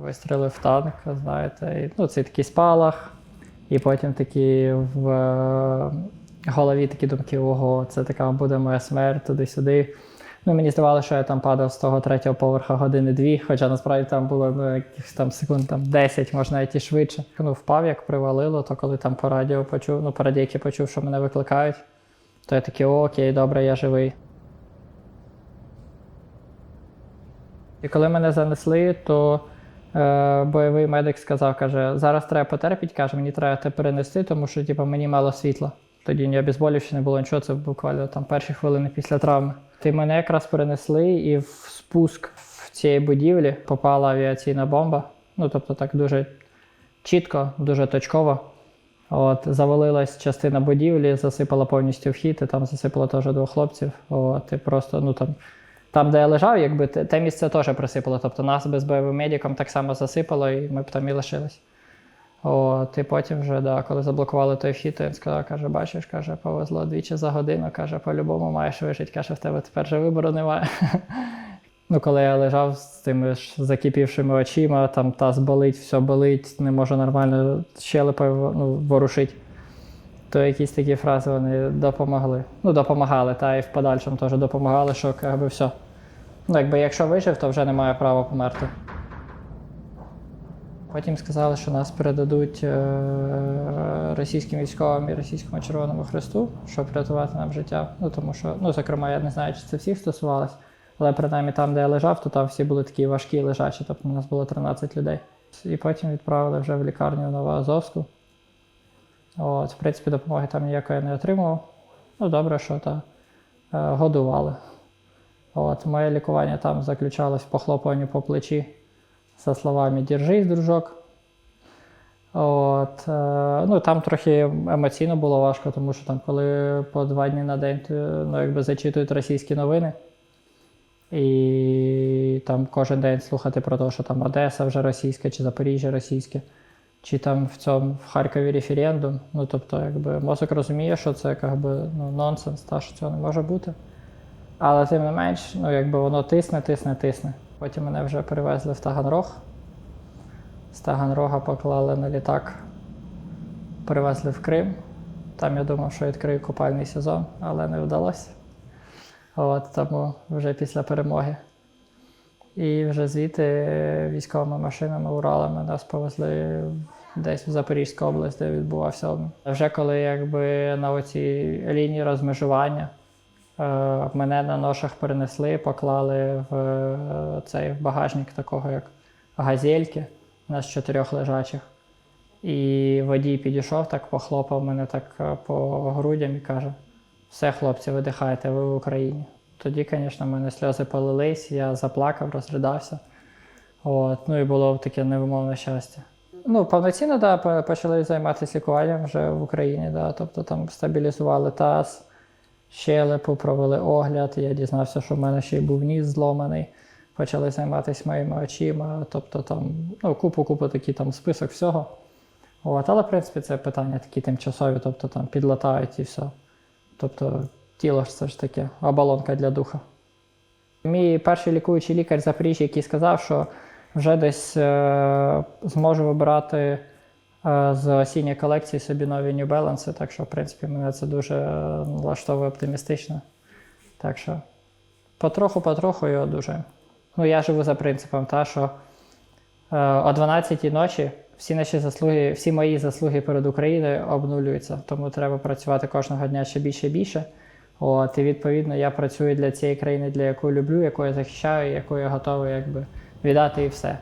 Вистрілив танк, знаєте, і, ну, це такий спалах, і потім такі в е, голові такі думки: ого, це така буде моя смерть туди-сюди. Ну, мені здавалося, що я там падав з того третього поверха години дві, хоча насправді там було ну, якихось там секунд там 10, можна навіть і швидше. Ну, впав, як привалило, то коли там по радіо почув, ну, по радійки почув, що мене викликають, то я такий, окей, добре, я живий. І коли мене занесли, то бойовий медик сказав, каже, зараз треба потерпіти, каже, мені треба те перенести, тому що типу, мені мало світла. Тоді ні обезболюючи не було нічого, це буквально там перші хвилини після травми. Ти мене якраз перенесли, і в спуск в цієї будівлі попала авіаційна бомба. Ну, тобто так дуже чітко, дуже точково. От, завалилась частина будівлі, засипала повністю вхід, і там засипало теж двох хлопців. От, і просто, ну там, там, де я лежав, якби те, місце теж присипало. Тобто нас без бойовим медиком так само засипало, і ми б там і лишились. От, і потім вже, да, коли заблокували той вхід, то він сказав, каже, бачиш, каже, повезло двічі за годину, каже, по-любому маєш вижити, каже, в тебе тепер же вибору немає. Ну, коли я лежав з тими ж закипівшими очима, там таз болить, все болить, не можу нормально щелепою ну, ворушити, то якісь такі фрази вони допомогли. Ну, допомагали, та і в подальшому теж допомагали, що якби все. Ну, якби якщо вижив, то вже немає права померти. Потім сказали, що нас передадуть е, російським військовим і російському Червоному Хресту, щоб врятувати нам життя. Ну тому що, ну зокрема, я не знаю, чи це всіх стосувалось, але принаймні там, де я лежав, то там всі були такі важкі лежачі, тобто у нас було 13 людей. І потім відправили вже в лікарню Новоазовську. От, в принципі, допомоги там ніякої не отримував. Ну, добре, що та, е, годували. От, моє лікування там заключалось в похлопуванні по плечі за словами Держись, дружок. От, е, ну, там трохи емоційно було важко, тому що там, коли по два дні на день ну, якби зачитують російські новини, і там кожен день слухати про те, що там Одеса вже російська, чи Запоріжжя російське, чи там в цьому в Харкові референдум. Ну, тобто, якби мозок розуміє, що це якби, ну, нонсенс, та, що цього не може бути. Але тим не менш, ну, якби воно тисне, тисне, тисне. Потім мене вже перевезли в Таганрог. З Таганрога поклали на літак, перевезли в Крим. Там я думав, що відкрию купальний сезон, але не вдалося. От, тому вже після перемоги. І вже звідти військовими машинами, Уралами нас повезли десь в Запорізьку область, де відбувався обмін. Вже коли якби на оцій лінії розмежування мене на ношах перенесли, поклали в е, цей в багажник такого, як газельки, у нас чотирьох лежачих. І водій підійшов, так похлопав мене так е, по грудям і каже: все, хлопці, видихайте, ви в Україні. Тоді, звісно, в мене сльози полились, я заплакав, розридався. От, ну і було таке невимовне щастя. Ну, повноцінно, да, почали займатися лікуванням вже в Україні, да, тобто там стабілізували таз, щелепу, провели огляд. Я дізнався, що в мене ще й був ніс зломаний. Почали займатися моїми очима, тобто там ну, купу-купу такий там список всього. От, але, в принципі, це питання такі тимчасові, тобто там підлатають і все. Тобто тіло ж це ж таке, оболонка для духа. Мій перший лікуючий лікар Запоріжжя, який сказав, що вже десь е, зможу вибирати з осінньої колекції собі нові New Balance, так що, в принципі, мене це дуже е, влаштовує оптимістично. Так що потроху-потроху і одужаю. Ну, я живу за принципом, та, що е, о 12-й ночі всі наші заслуги, всі мої заслуги перед Україною обнулюються, тому треба працювати кожного дня ще більше і більше. От, і відповідно я працюю для цієї країни, для якої люблю, яку я захищаю, яку я готовий якби, віддати і все.